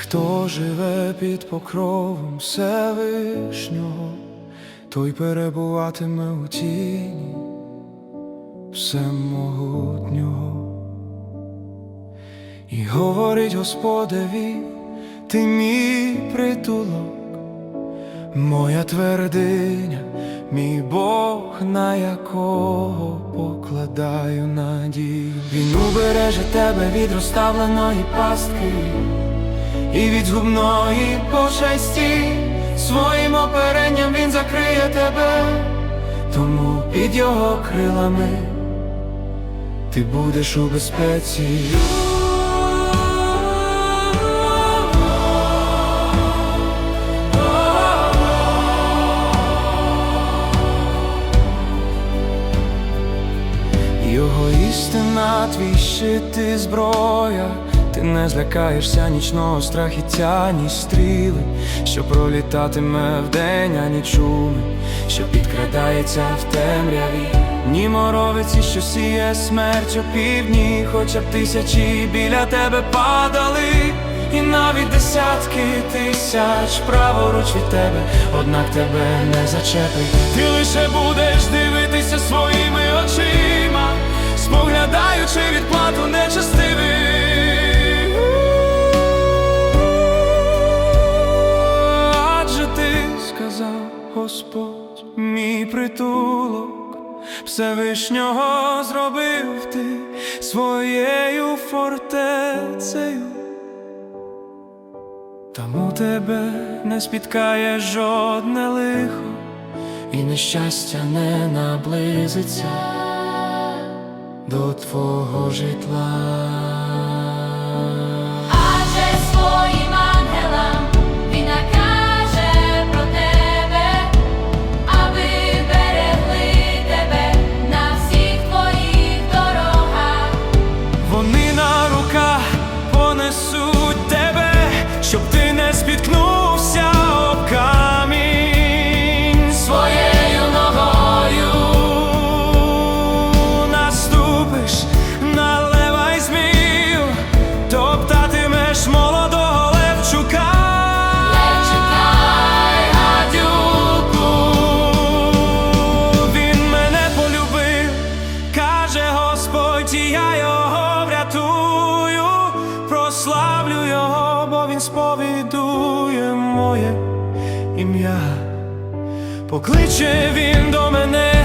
Хто живе під покровом Всевишнього, той перебуватиме у тіні всемогутнього. І говорить Господеві, ти мій притулок, моя твердиня, мій Бог, на якого покладаю надію. Він убереже тебе від розставленої пастки і від згубної пошесті, своїм оперенням він закриє тебе, тому під його крилами ти будеш у безпеці. Його істина, твій щит і зброя, ти не злякаєшся нічного страхіття, ні стріли, що пролітатиме вдень, ані чуми, що підкрадається в темряві, ні моровиці, що сіє смерть у півдні, хоча б тисячі біля тебе падали, і навіть десятки тисяч праворуч від тебе, однак тебе не зачепить. Ти лише будеш дивитися своїми Всевишнього зробив ти своєю фортецею. Тому тебе не спіткає жодне лихо, і нещастя не наблизиться до твого житла. Сповідує моє ім'я, покличе він до мене.